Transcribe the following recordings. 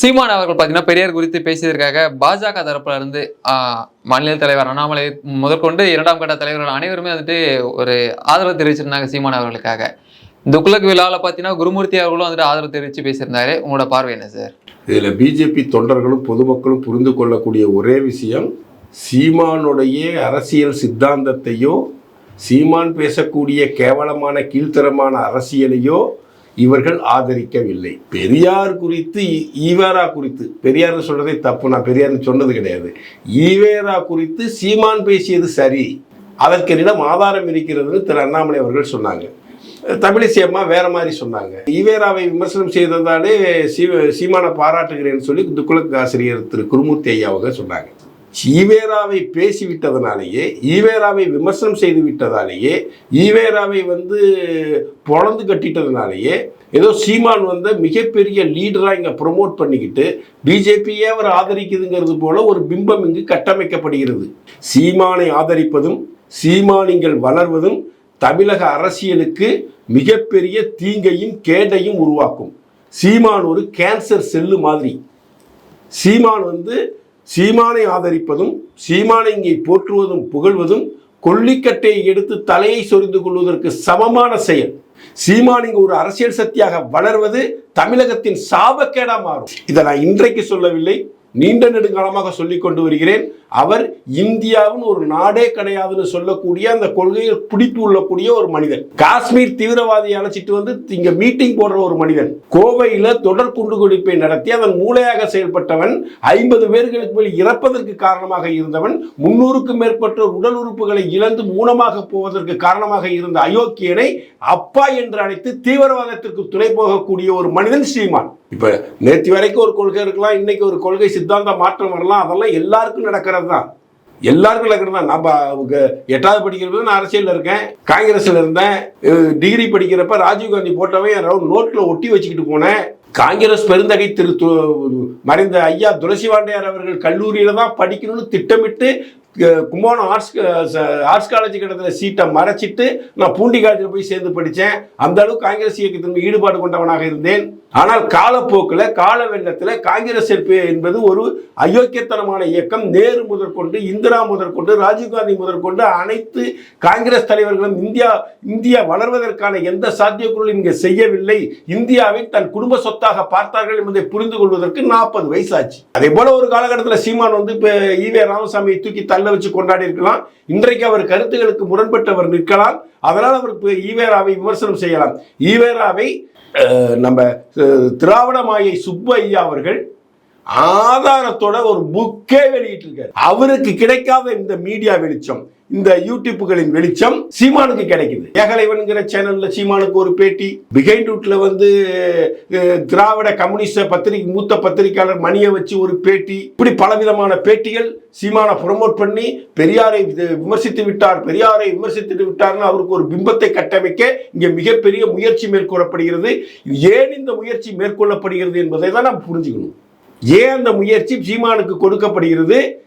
சீமான் அவர்கள் பார்த்தீங்கன்னா பெரியார் குறித்து பேசியதற்காக பாஜக தரப்புல இருந்து மாநில தலைவர் அண்ணாமலை முதற்கொண்டு இரண்டாம் கட்ட தலைவர்கள் அனைவருமே வந்துட்டு ஒரு ஆதரவு தெரிவிச்சிருந்தாங்க சீமான் அவர்களுக்காக. இந்த துக்ளக் விழாவில் பார்த்தீங்கன்னா குருமூர்த்தி அவர்களும் வந்துட்டு ஆதரவு தெரிவித்து பேசியிருந்தாரு. உங்களோட பார்வை என்ன சார்? இதில் பிஜேபி தொண்டர்களும் பொதுமக்களும் புரிந்து கொள்ளக்கூடிய ஒரே விஷயம் சீமானுடைய அரசியல் சித்தாந்தத்தையோ சீமான் பேசக்கூடிய கேவலமான கீழ்த்தரமான அரசியலையோ இவர்கள் ஆதரிக்கவில்லை. பெரியார் குறித்து ஈவேரா குறித்து பெரியார் சொல்றதே தப்பு நான் பெரியார்னு சொன்னது கிடையாது. ஈவேரா குறித்து சீமான் பேசியது சரி. அதற்கு என்னிடம் ஆதாரம் இருக்கிறதுன்னு திரு அண்ணாமலை அவர்கள் சொன்னாங்க. தமிழிசை அம்மா வேற மாதிரி சொன்னாங்க. ஈவேராவை விமர்சனம் செய்ததாலே சீ- சீமானை பாராட்டுகிறேன்னு சொல்லி துக்குளக் ஆசிரியர் திரு குருமூர்த்தி ஐயா அவங்க சொன்னாங்க. ஈவேராவை பேசிவிட்டதனாலேயே ஈவேராவை விமர்சனம் செய்து விட்டதாலேயே ஈவேராவை வந்து பொழந்து கட்டிட்டதுனாலேயே ஏதோ சீமான் வந்து மிகப்பெரிய லீடராக இங்கே ப்ரொமோட் பண்ணிக்கிட்டு பிஜேபியே அவர் ஆதரிக்குதுங்கிறது போல ஒரு பிம்பம் இங்கு கட்டமைக்கப்படுகிறது. சீமானை ஆதரிப்பதும் சீமானிங்கள் வளர்வதும் தமிழக அரசியலுக்கு மிகப்பெரிய தீங்கையும் கேடையும் உருவாக்கும். சீமான் ஒரு கேன்சர் செல்லு மாதிரி. சீமான் வந்து சீமானை ஆதரிப்பதும் சீமானை இங்கே போற்றுவதும் புகழ்வதும் கொல்லிக்கட்டையை எடுத்து தலையை சொரிந்து கொள்வதற்கு சமமான செயல். சீமானிங்க இங்கு ஒரு அரசியல் சக்தியாக வளர்வது தமிழகத்தின் சாபக்கேடா மாறும். இதை நான் இன்றைக்கு சொல்லவில்லை நீண்ட நெடுங்காலமாக சொல்லிக் கொண்டு வருகிறேன். அவர் இந்தியாவின் ஒரு நாடே கிடையாதுன்னு சொல்லக்கூடிய அந்த கொள்கையில் பிடித்து உள்ளக்கூடிய ஒரு மனிதன். காஷ்மீர் தீவிரவாதியை அழைச்சிட்டு வந்து இங்க மீட்டிங் போடுற ஒரு மனிதன். கோவையில தொடர் குண்டுகொடிப்பை நடத்தி அதன் மூளையாக செயல்பட்டவன் ஐம்பது பேர்களுக்கு மேல் இறப்பதற்கு காரணமாக இருந்தவன் முன்னூறுக்கும் மேற்பட்டோர் உடல் உறுப்புகளை இழந்து மூலமாக போவதற்கு காரணமாக இருந்த அயோக்கியனை அப்பா என்று அழைத்து தீவிரவாதத்திற்கு துணை போகக்கூடிய ஒரு மனிதன் ஸ்ரீமான் இப்போ நேற்று வரைக்கும் ஒரு கொள்கை இருக்கலாம் இன்றைக்கி ஒரு கொள்கை சித்தாந்த மாற்றம் வரலாம் அதெல்லாம் எல்லாருக்கும் நடக்கிறது தான் எல்லாருக்கும் நடக்கிறது தான் நம்ம எட்டாவது படிக்கிறப்ப நான் அரசியலில் இருக்கேன் காங்கிரஸில் இருந்தேன் டிகிரி படிக்கிறப்ப ராஜீவ்காந்தி போட்டவன் என் நோட்டில் ஒட்டி வச்சுக்கிட்டு போனேன். காங்கிரஸ் பெருந்தகை திரு மறைந்த ஐயா துளசிவாண்டையார் அவர்கள் கல்லூரியில் தான் படிக்கணும்னு திட்டமிட்டு கும்போணம் ஆர்ட்ஸ் ஆர்ட்ஸ் காலேஜ் கிடத்துல சீட்டை மறைச்சிட்டு நான் பூண்டி காலேஜில் போய் சேர்ந்து படித்தேன் அந்த அளவுக்கு காங்கிரஸ் இயக்கத்தின் ஈடுபாடு கொண்டவனாக இருந்தேன். ஆனால் காலப்போக்கில் கால வெள்ளத்தில் காங்கிரஸ் என்பது ஒரு அயோக்கியத்தனமான இயக்கம். நேரு முதற்கொண்டு இந்திரா முதற்கொண்டு ராஜீவ்காந்தி முதற்கொண்டு அனைத்து காங்கிரஸ் தலைவர்களும் இந்தியா இந்தியா வளர்வதற்கான எந்த சாத்தியக்குறளும் இங்கே செய்யவில்லை. இந்தியாவை தன் குடும்ப சொத்தாக பார்த்தார்கள் என்பதை புரிந்து கொள்வதற்கு நாற்பது வயசு ஆச்சு. அதே போல ஒரு காலகட்டத்தில் சீமான் வந்து இப்போ ஈவே ராமசாமியை தூக்கி தள்ள வச்சு கொண்டாடி இருக்கலாம். இன்றைக்கு அவர் கருத்துகளுக்கு முரண்பட்டவர் நிற்கலாம். அதனால் அவர் ஈவேராவை விமர்சனம் செய்யலாம். ஈவேராவை நம்ம திராவிடமாயை திராவிட மாயை சுப்பு ஐயா அவர்கள் ஆதாரத்தோட ஒரு புக்கே வெளியிட்டிருக்காரு. அவருக்கு கிடைக்காத இந்த மீடியா வெளிச்சம் இந்த யூடியூப்புகளின் வெளிச்சம் சீமானுக்கு கிடைக்குது. ஏகலைவன்கிற சேனல்ல சீமானுக்கு ஒரு பேட்டி. பிகைண்ட் ரூட்ல வந்து திராவிட கம்யூனிஸ்ட பத்திரிகை மூத்த பத்திரிகையாளர் மணியை வச்சு ஒரு பேட்டி. இப்படி பலவிதமான பேட்டிகள் சீமானை ப்ரொமோட் பண்ணி பெரியாரை விமர்சித்து விட்டார் பெரியாரை விமர்சித்து விட்டார்னு அவருக்கு ஒரு பிம்பத்தை கட்டமைக்க இங்கே மிகப்பெரிய முயற்சி மேற்கொள்ளப்படுகிறது. ஏன் இந்த முயற்சி மேற்கொள்ளப்படுகிறது என்பதை தான் நாம் புரிஞ்சுக்கணும். ஏன் அந்த முயற்சி சீமானுக்கு கொடுக்கப்படுகிறது?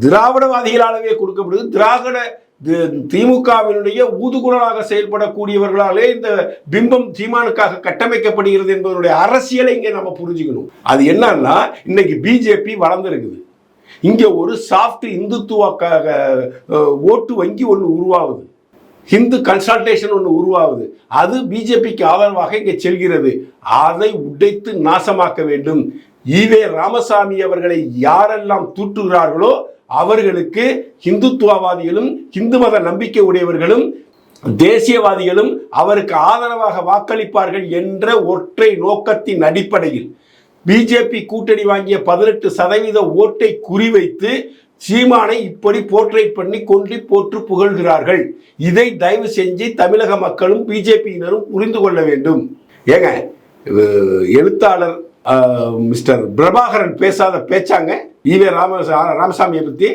திராவிடவாதிகளாலவே கொடுக்கப்படுது திராவிட தி- திமுகவினுடைய ஊதுகுழலாக செயல்படக்கூடியவர்களாலே இந்த பிம்பம் சீமானுக்காக கட்டமைக்கப்படுகிறது என்பதனுடைய அரசியலை இங்கே நம்ம புரிஞ்சுக்கணும். அது என்னன்னா இன்னைக்கு பிஜேபி வளர்ந்துருக்குது. இங்கே ஒரு சாஃப்ட் இந்துத்துவ ஓட்டு வங்கி ஒன்று உருவாகுது. ஹிந்து கன்சல்டேஷன் ஒன்று உருவாகுது. அது பிஜேபிக்கு ஆதரவாக இங்கே செல்கிறது. அதை உடைத்து நாசமாக்க வேண்டும். ஈவே ராமசாமி அவர்களை யாரெல்லாம் தூற்றுகிறார்களோ அவர்களுக்கு ஹிந்துத்துவவாதிகளும் ஹிந்து மத நம்பிக்கை உடையவர்களும் தேசியவாதிகளும் அவருக்கு ஆதரவாக வாக்களிப்பார்கள் என்ற ஒற்றை நோக்கத்தின் அடிப்படையில். பிஜேபி கூட்டணி வாங்கிய பதினெட்டு சதவீத ஓட்டை குறிவைத்து சீமானை இப்படி போர்ட்ரேட் பண்ணி கொண்டு போற்று புகழ்கிறார்கள். இதை தயவு செஞ்சு தமிழக மக்களும் பிஜேபியினரும் புரிந்து கொள்ள வேண்டும். ஏங்க எழுத்தாளர் மிஸ்டர் பிரபாகரன் பேசாத பேச்சாங்க. ஈவே ராம ராமசாமியை பத்தி.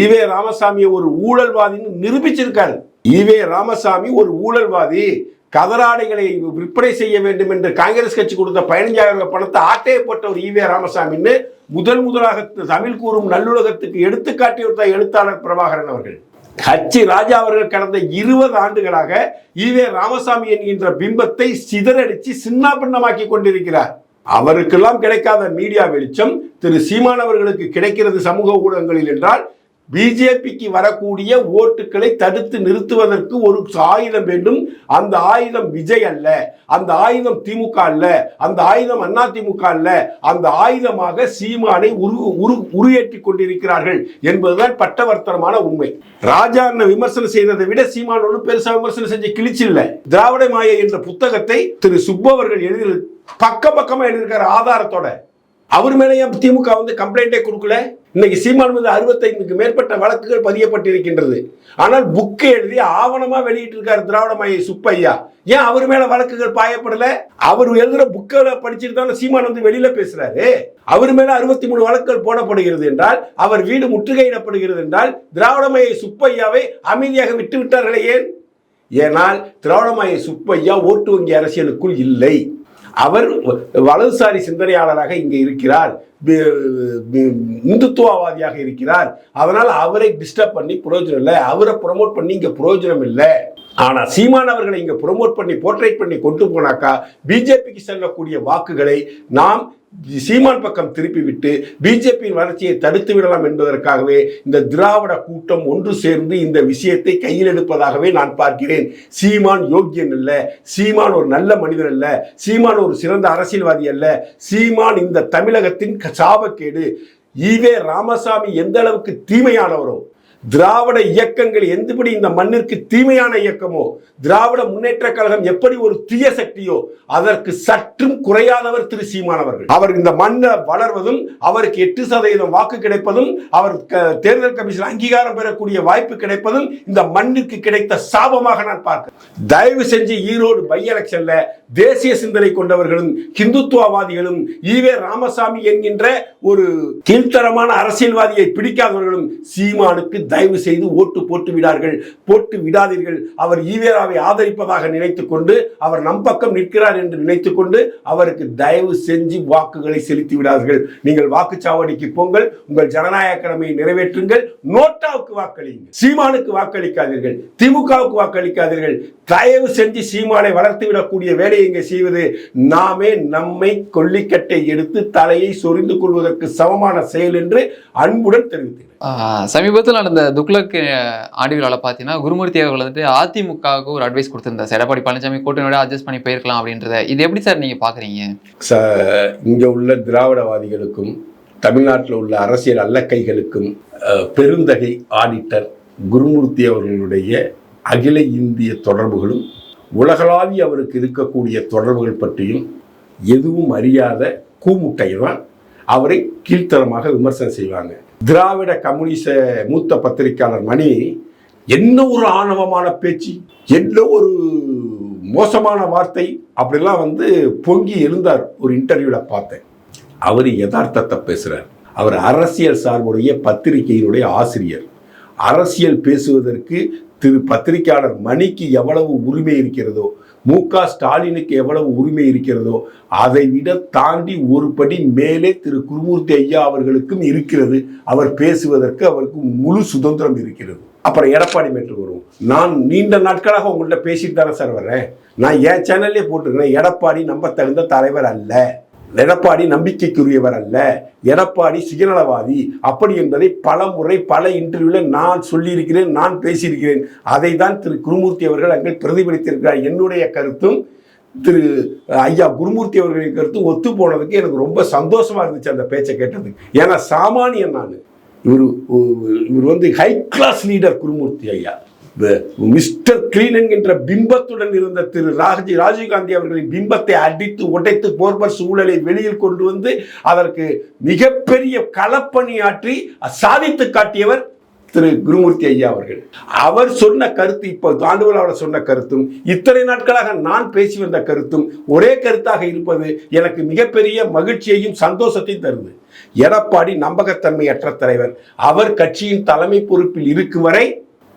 ஈவே ராமசாமியை ஒரு ஊழல்வாதின்னு நிரூபிச்சிருக்காரு. ஈவே ராமசாமி ஒரு ஊழல்வாதி. கதராடைகளை விற்பனை செய்ய வேண்டும் என்று காங்கிரஸ் கட்சி கொடுத்த பதினஞ்சாயிரம் ரூபாய் பணத்தை ஆட்டையை போட்ட ஒரு ஈவே ராமசாமின்னு முதல் முதலாக தமிழ் கூறும் நல்லுலகத்துக்கு எடுத்துக்காட்டியவர் தான் எழுத்தாளர் பிரபாகரன் அவர்கள். கட்சி ராஜா அவர்கள் கடந்த இருபது ஆண்டுகளாக ஈவே ராமசாமி என்கின்ற பிம்பத்தை சிதறடிச்சு சின்னாபின்னமாக்கி கொண்டிருக்கிறார். அவருக்கெல்லாம் கிடைக்காத மீடியா வெளிச்சம் திரு சீமானவர்களுக்கு கிடைக்கிறது சமூக ஊடகங்களில் என்றால் பிஜேபிக்கு வரக்கூடிய ஓட்டுகளை தடுத்து நிறுத்துவதற்கு ஒரு ஆயுதம் வேண்டும். அந்த ஆயுதம் விஜய் அல்ல அந்த ஆயுதம் திமுக அல்ல அந்த ஆயுதம் அண்ணா திமுக அல்ல அந்த ஆயுதமாக சீமானை உரு உரு உருயேற்றி கொண்டிருக்கிறார்கள் என்பதுதான் பட்டவர்த்தனமான உண்மை. ராஜா அண்ணன் விமர்சனம் செய்ததை விட சீமான் ஒன்றும் பெருசாக விமர்சனம் செஞ்ச கிழிச்சு இல்லை. திராவிட மாயை என்ற புத்தகத்தை திரு சுப்பு அவர்கள் எழுதி பக்க பக்கமாக எழுதியிருக்காரு ஆதாரத்தோட. அவர் மேலே ஏன் திமுக வந்து கம்ப்ளைண்டே கொடுக்கல? இன்னைக்கு சீமான் மீது அறுபத்தைந்துக்கு மேற்பட்ட வழக்குகள் பதியப்பட்டிருக்கின்றது. ஆனால் புக்கை எழுதி ஆவணமாக வெளியிட்டிருக்காரு திராவிட மைய சுப்பையா ஏன் அவர் மேல வழக்குகள் பாயப்படல? அவர் எழுதுற புக்கில் படிச்சுட்டு தானே சீமான் வந்து வெளியில பேசுறாரு. அவர் மேல அறுபத்தி மூணு வழக்குகள் போடப்படுகிறது என்றால் அவர் வீடு முற்றுகையிடப்படுகிறது என்றால் திராவிட மைய சுப்பையாவை அமைதியாக விட்டு விட்டார்களே ஏன்? ஏனால் திராவிடமாய சுப்பையா ஓட்டு வங்கி அரசியலுக்குள் இல்லை. அவர் வலதுசாரி சிந்தனையாளராக இங்கே இருக்கிறார். இந்துத்துவவாதியாக இருக்கிறார். அதனால் அவரை டிஸ்டர்ப் பண்ணி புரோஜனம் இல்லை. அவரை ப்ரொமோட் பண்ணி இங்கே பிரயோஜனம் இல்லை. ஆனால் சீமான் அவர்களை இங்கே ப்ரொமோட் பண்ணி போர்ட்ரேட் பண்ணி கொண்டு போனாக்கா பிஜேபிக்கு செல்லக்கூடிய வாக்குகளை நாம் சீமான் பக்கம் திருப்பி விட்டு பிஜேபியின் வளர்ச்சியை தடுத்து விடலாம் என்பதற்காகவே இந்த திராவிட கூட்டம் ஒன்று சேர்ந்து இந்த விஷயத்தை கையில் எடுப்பதாகவே நான் பார்க்கிறேன். சீமான் யோக்கியன் அல்ல சீமான் ஒரு நல்ல மனிதன் அல்ல சீமான் ஒரு சிறந்த அரசியல்வாதி அல்ல சீமான் இந்த தமிழகத்தின் க- சாபக்கேடு ஈவே ராமசாமி எந்த அளவுக்கு தீமையானவரோ திராவிட இயக்கங்கள் எந்தபடி இந்த மண்ணிற்கு தீமையான இயக்கமோ திராவிட முன்னேற்ற கழகம் எப்படி ஒரு தீய சக்தியோ அதற்கு சற்றும் குறையாதவர் திரு சீமானவர்கள் அவர் இந்த மண்ணை வளர்வதும் அவருக்கு எட்டு சதவீதம் வாக்கு கிடைப்பதும் அவர் தேர்தல் கமிஷன் அங்கீகாரம் பெறக்கூடிய வாய்ப்பு கிடைப்பதும் இந்த மண்ணிற்கு கிடைத்த சாபமாக நான் பார்க்கிறேன். தயவு செஞ்சு ஈரோடு பை எலெக்ஷன்ல தேசிய சிந்தனை கொண்டவர்களும் ஹிந்துத்துவவாதிகளும் ஈவே ராமசாமி என்கின்ற ஒரு கீழ்த்தரமான அரசியல்வாதியை பிடிக்காதவர்களும் சீமானுக்கு தயவு செய்து ஓட்டு போட்டு விடார்கள். போட்டு விடாதீர்கள். அவர் ஈவேராவை ஆதரிப்பதாக நினைத்து கொண்டு அவர் நம் பக்கம் நிற்கிறார் என்று நினைத்து கொண்டு அவருக்கு தயவு செஞ்சு வாக்குகளை செலுத்தி விடாதீர்கள். நீங்கள் வாக்குச்சாவடிக்கு போங்கள் உங்கள் ஜனநாயக கடமையை நிறைவேற்றுங்கள் நோட்டாவுக்கு வாக்களியுங்கள். சீமானுக்கு வாக்களிக்காதீர்கள். திமுகவுக்கு வாக்களிக்காதீர்கள். தயவு செஞ்சு சீமானை வளர்த்து விடக்கூடிய வேலையை இங்கே செய்வது நாமே நம்மை கொல்லிக்கட்டை எடுத்து தலையை சொரிந்து கொள்வதற்கு சமமான செயல் என்று அன்புடன் தெரிவித்தேன் சமீபத்தில் நடந்த துக்ளக் ஆண்டுகளால் பார்த்தீங்கன்னா குருமூர்த்தி அவர்கள் வந்துட்டு அதிமுகவுக்கு ஒரு அட்வைஸ் கொடுத்திருந்தார். சார் எடப்பாடி பழனிசாமி கூட்டணியோட அட்ஜஸ்ட் பண்ணி போயிருக்கலாம் அப்படின்றத. இது எப்படி சார் நீங்கள் பார்க்குறீங்க ச இங்கே உள்ள திராவிடவாதிகளுக்கும் தமிழ்நாட்டில் உள்ள அரசியல் அல்லக்கைகளுக்கும் பெருந்தகை ஆடிட்டர் குருமூர்த்தி அவர்களுடைய அகில இந்திய தொடர்புகளும் உலகளாவிய அவருக்கு இருக்கக்கூடிய தொடர்புகள் பற்றியும் எதுவும் அறியாத கூமுட்டை தான் அவரை கீழ்த்தரமாக விமர்சனம் செய்வாங்க. திராவிட கம்யூனிச மூத்த பத்திரிகையாளர் மணி என்ன ஒரு ஆணவமான பேச்சு என்ன ஒரு மோசமான வார்த்தை? அப்படிலாம் வந்து பொங்கி எழுந்தார் ஒரு இன்டர்வியூல பார்த்தேன். அவர் யதார்த்தத்தை பேசுறார். அவர் அரசியல் சார்புடைய பத்திரிகையினுடைய ஆசிரியர். அரசியல் பேசுவதற்கு திரு பத்திரிகையாளர் மணிக்கு எவ்வளவு உரிமை இருக்கிறதோ மு க ஸ்டாலினுக்கு எவ்வளவு உரிமை இருக்கிறதோ அதை விட தாண்டி ஒரு படி மேலே திரு குருமூர்த்தி ஐயா அவர்களுக்கும் இருக்கிறது. அவர் பேசுவதற்கு அவருக்கு முழு சுதந்திரம் இருக்கிறது. அப்புறம் எடப்பாடி மேட்டு வருவோம். நான் நீண்ட நாட்களாக உங்கள்கிட்ட பேசிட்டு தானே சார் வர்றேன். நான் என் சேனல்லே போட்டிருக்கிறேன். எடப்பாடி நம்ப தகுந்த தலைவர் அல்ல. எடப்பாடி நம்பிக்கைக்குரியவர் அல்ல. எடப்பாடி சுயநலவாதி. அப்படி என்பதை பல முறை பல இன்டர்வியூவில் நான் சொல்லியிருக்கிறேன் நான் பேசியிருக்கிறேன். அதை தான் திரு குருமூர்த்தி அவர்கள் அங்கே பிரதிபலித்திருக்கிறார். என்னுடைய கருத்தும் திரு ஐயா குருமூர்த்தி அவர்களின் கருத்தும் ஒத்து போனதுக்கு எனக்கு ரொம்ப சந்தோஷமாக இருந்துச்சு அந்த பேச்சை கேட்டதுக்கு. ஏன்னா சாமானியன் நான். இவர் இவர் வந்து ஹை கிளாஸ் லீடர் குருமூர்த்தி ஐயா. மிஸ்டர் கிளீன் என்கின்ற பிம்பத்துடன் இருந்த திரு ராஜி ராஜீவ்காந்தி அவர்களின் பிம்பத்தை அடித்து உடைத்து போர்பர் சூழலை வெளியில் கொண்டு வந்து அதற்கு மிகப்பெரிய களப்பணியாற்றி சாதித்து காட்டியவர் திரு குருமூர்த்தி ஐயா அவர்கள். அவர் சொன்ன கருத்து இப்போ ஆண்டுகளாக சொன்ன கருத்தும் இத்தனை நாட்களாக நான் பேசி வந்த கருத்தும் ஒரே கருத்தாக இருப்பது எனக்கு மிகப்பெரிய மகிழ்ச்சியையும் சந்தோஷத்தையும் தருது. எடப்பாடி நம்பகத்தன்மையற்ற தலைவர். அவர் கட்சியின் தலைமை பொறுப்பில் இருக்கும் வரை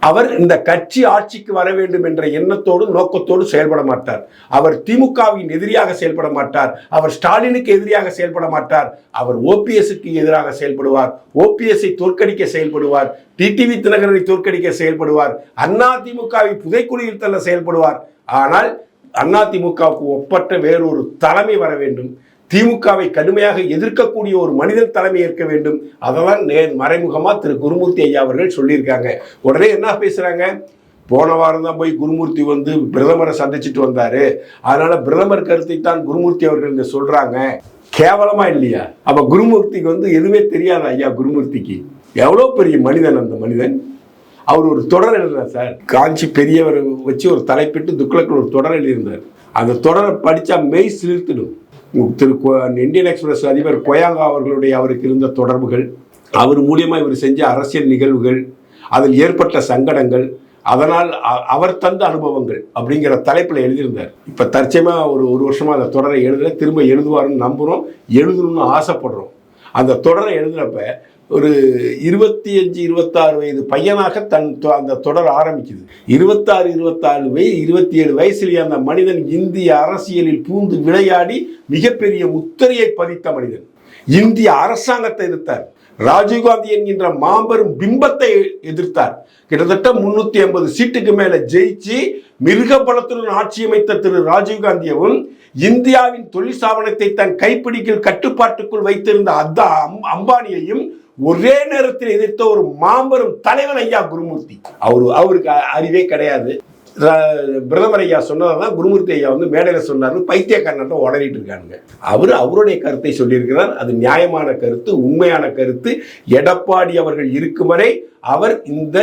அவர் இந்த கட்சி ஆட்சிக்கு வர வேண்டும் என்ற எண்ணத்தோடு நோக்கத்தோடு செயல்பட மாட்டார். அவர் திமுகவின் எதிரியாக செயல்பட மாட்டார். அவர் ஸ்டாலினுக்கு எதிரியாக செயல்பட மாட்டார். அவர் ஓபிஎஸ்க்கு எதிராக செயல்படுவார். ஓபிஎஸ்ஐ தோற்கடிக்க செயல்படுவார். டிடிவி தினகரனை தோற்கடிக்க செயல்படுவார். அண்ணா திமுகவை புதைக்குழியில் தள்ள செயல்படுவார். ஆனால் அதிமுகவுக்கு ஒப்பற்ற வேறொரு தலைமை வர வேண்டும். திமுகவை கடுமையாக எதிர்க்கக்கூடிய ஒரு மனிதன் தலைமை ஏற்க வேண்டும். அதெல்லாம் நே மறைமுகமாக திரு குருமூர்த்தி ஐயா அவர்கள் சொல்லியிருக்காங்க. உடனே என்ன பேசுகிறாங்க போன வாரம் தான் போய் குருமூர்த்தி வந்து பிரதமரை சந்திச்சுட்டு வந்தாரு. அதனால பிரதமர் கருத்தை தான் குருமூர்த்தி அவர்கள் இங்கே சொல்கிறாங்க கேவலமா இல்லையா? அப்ப குருமூர்த்திக்கு வந்து எதுவுமே தெரியாது ஐயா குருமூர்த்திக்கு? எவ்வளோ பெரிய மனிதன் அந்த மனிதன்? அவர் ஒரு தொடர் எழுதுறார் சார். காஞ்சி பெரியவர் வச்சு ஒரு தலைப்பிட்டு துக்ளக்கில் ஒரு தொடர் எழுதியிருந்தார். அந்த தொடரை படித்தா மெய் சிலிர்த்திடும். திரு இந்தியன் எக்ஸ்பிரஸ் அதிபர் கொயாங்கா அவர்களுடைய அவருக்கு இருந்த தொடர்புகள் அவர் மூலியமாக இவர் செஞ்ச அரசியல் நிகழ்வுகள் அதில் ஏற்பட்ட சங்கடங்கள் அதனால் அவர் தந்த அனுபவங்கள் அப்படிங்கிற தலைப்பில் எழுதியிருந்தார். இப்போ தற்சயமாக ஒரு ஒரு வருஷமாக அந்த தொடரை எழுதல திரும்ப எழுதுவாருன்னு நம்புகிறோம் எழுதணும்னு ஆசைப்படுறோம். அந்த தொடரை எழுதுகிறப்ப ஒரு இருபத்தி அஞ்சு இருபத்தாறு வயது பையனாக தன் அந்த தொடர் ஆரம்பிக்குது. இருபத்தாறு இருபத்தாறு வயது இருபத்தி ஏழு வயசுலேயே அந்த மனிதன் இந்திய அரசியலில் பூந்து விளையாடி மிகப்பெரிய முத்திரையை பதித்த மனிதன். இந்திய அரசாங்கத்தை எதிர்த்தார். ராஜீவ்காந்தி என்கின்ற மாபெரும் பிம்பத்தை எதிர்த்தார். கிட்டத்தட்ட முன்னூத்தி ஐம்பது சீட்டுக்கு மேல ஜெயிச்சு மிருக பலத்துடன் ஆட்சி அமைத்த திரு ராஜீவ்காந்தியவும் இந்தியாவின் தொழிற்சாபனத்தை தன் கைப்பிடிக்கில் கட்டுப்பாட்டுக்குள் வைத்திருந்த அத்தா அம்- அம்பானியையும் ஒரே நேரத்தில் எதிர்த்த ஒரு மாபெரும் தலைவன் ஐயா குருமூர்த்தி. அவரு அவருக்கு அறிவே கிடையாது. பிரதமர் ஐயா சொன்னதான் குருமூர்த்தி ஐயா வந்து மேடையில் சொன்னாரு பைத்தியக்காரன் உடனிட்டு இருக்காங்க அவர் அவருடைய கருத்தை சொல்லியிருக்கிறார். அது நியாயமான கருத்து உண்மையான கருத்து. எடப்பாடி அவர்கள் இருக்கும் வரை அவர் இந்த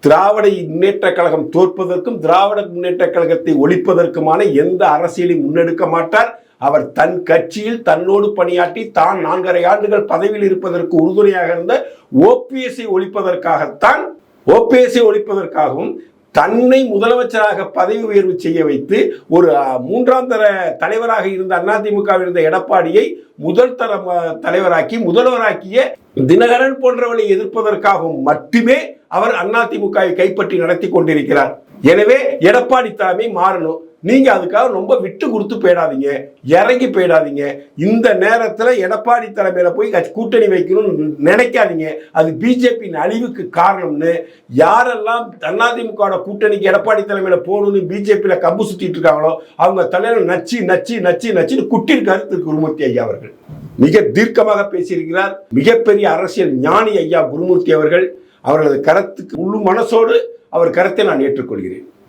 திராவிட முன்னேற்ற கழகம் தோற்பதற்கும் திராவிட முன்னேற்ற கழகத்தை ஒழிப்பதற்குமான எந்த அரசியலையும் முன்னெடுக்க மாட்டார். அவர் தன் கட்சியில் தன்னோடு பணியாற்றி தான் நான்கரை ஆண்டுகள் பதவியில் இருப்பதற்கு உறுதுணையாக இருந்த ஓபிஎஸ்ஐ ஒழிப்பதற்காகத்தான் ஓபிஎஸ்ஐ ஒழிப்பதற்காகவும் தன்னை முதலமைச்சராக பதவி உயர்வு செய்ய வைத்து ஒரு மூன்றாம் தர தலைவராக இருந்த அதிமுகவில் இருந்த எடப்பாடியை முதல் தர ம- தலைவராக்கி முதல்வராக்கிய தினகரன் போன்றவனை எதிர்ப்பதற்காகவும் மட்டுமே அவர் அதிமுகவை கைப்பற்றி நடத்தி கொண்டிருக்கிறார். எனவே எடப்பாடி தலைமை மாறணும். நீங்க அதுக்காக ரொம்ப விட்டு கொடுத்து போயிடாதீங்க. இறங்கி போயிடாதீங்க. இந்த நேரத்துல எடப்பாடி தலைமையில போய் கூட்டணி வைக்கணும்னு நினைக்காதீங்க. அது பிஜேபியின் அழிவுக்கு காரணம்னு யாரெல்லாம் அதிமுக கூட்டணிக்கு எடப்பாடி தலைமையில போகணும்னு பிஜேபியில கம்பு சுத்திட்டு இருக்காங்களோ அவங்க தலைவர் நச்சு நச்சு நச்சு நச்சுன்னு குட்டிருக்காரு திரு குருமூர்த்தி ஐயா அவர்கள். மிக தீர்க்கமாக பேசியிருக்கிறார். மிகப்பெரிய அரசியல் ஞானி ஐயா குருமூர்த்தி அவர்கள். அவர்களது கருத்துக்கு உள்ளு மனசோடு அவர் கருத்தை நான் ஏற்றுக்கொள்கிறேன்.